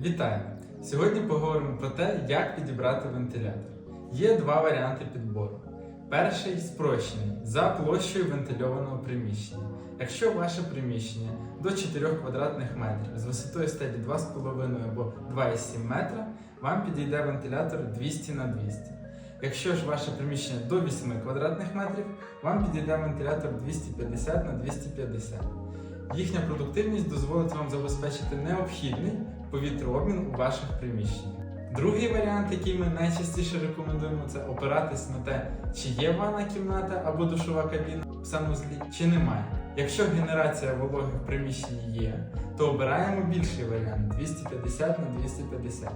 Вітаю! Сьогодні поговоримо про те, як підібрати вентилятор. Є два варіанти підбору. Перший спрощений за площею вентильованого приміщення. Якщо ваше приміщення до 4 квадратних метрів з висотою стелі 2,5 або 2,7 метра, вам підійде вентилятор 200 на 200. Якщо ж ваше приміщення до 8 квадратних метрів, вам підійде вентилятор 250 на 250. Їхня продуктивність дозволить вам забезпечити необхідний повітрообмін у ваших приміщеннях. Другий варіант, який ми найчастіше рекомендуємо, це опиратись на те, чи є ванна кімната або душова кабіна в санузлі, чи немає. Якщо генерація вологи в приміщенні є, то обираємо більший варіант 250 на 250.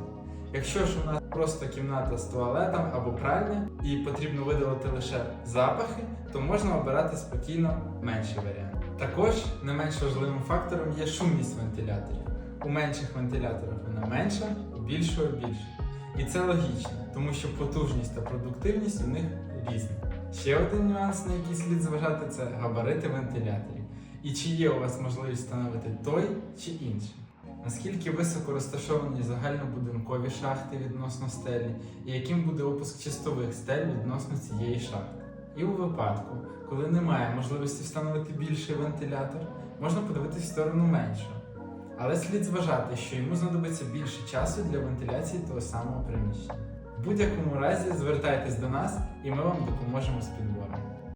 Якщо ж у нас просто кімната з туалетом або пральня і потрібно видалити лише запахи, то можна обирати спокійно менший варіант. Також не менш важливим фактором є шумність вентиляторів. У менших вентиляторах вона менша, у більшого більша. І це логічно, тому що потужність та продуктивність у них різні. Ще один нюанс, на який слід зважати, це габарити вентиляторів. І чи є у вас можливість встановити той чи інший. Наскільки високо розташовані загальнобудинкові шахти відносно стелі, і яким буде опуск чистових стель відносно цієї шахти. І у випадку, коли немає можливості встановити більший вентилятор, можна подивитись в сторону меншого. Але слід зважати, що йому знадобиться більше часу для вентиляції того самого приміщення. В будь-якому разі звертайтесь до нас і ми вам допоможемо з підбором.